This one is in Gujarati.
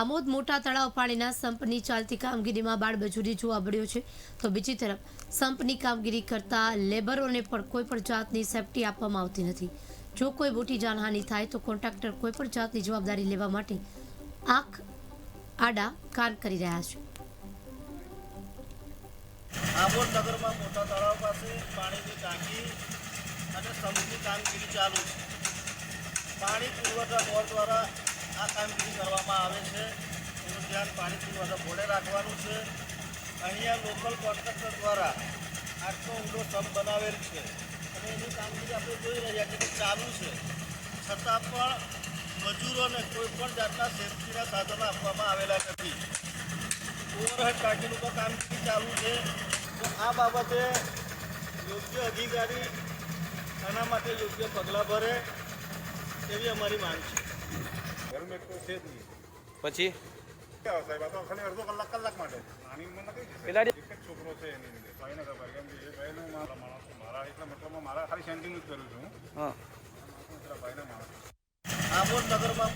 આમોદ મોટા તળાવ પાણીના સંપની ચાલતી કામગીરીમાં બાળબજૂરી જોવા મળ્યો છે. તો બીજી તરફ, સંપની કામગીરી કરતા લેબરોને પણ કોઈ પણ જાતની સેફટી આપવામાં આવતી નથી. જો કોઈ મોટી જાનહાનિ થાય તો કોન્ટ્રાક્ટર કોઈ પણ જાતની જવાબદારી લેવા માટે આંખ, આડા, કાન કરી રહ્યા છે. આંબોદ નગરમાં મોટા તળાવ પાસે પાણીની ટાંકી અને સંપની કામગીરી ચાલુ છે. પાણી પુરવઠા બોર્ડ દ્વારા આ કામગીરી કરવામાં આવે છે. એનું ધ્યાન પાણી પુરવઠા ભોડે રાખવાનું છે. અહીંયા લોકલ કોન્ટ્રાક્ટર દ્વારા આટલો ઊંડો સમ બનાવેલ છે. અને એની કામગીરી આપણે જોઈ રહ્યા છીએ કે ચાલુ છે. છતાં પણ મજૂરોને કોઈ પણ જાતના સેફટીના સાધનો આપવામાં આવેલા નથી. ઓવરહેડ ટાંકીનું પણ કામગીરી ચાલુ છે. તો આ બાબતે યોગ્ય અધિકારી આના માટે યોગ્ય પગલાં ભરે એવી અમારી માંગ છે. એક તો છે જ નહીં. પછી? સાહેબ? આ તો ખાલી અડધો કલાક કલાક માટે. પાણીમાં નથી પેલા એક જ છોકરો છે એની લીધે. નગર ભાઈ કેમ કે એ ભાઈનું મારા માણસ મારા એટલા મતલબમાં મારા ખાલી સેન્ટિનું જ કરું છું. હા. ભાઈના માણસ આંબોદ નગરમાં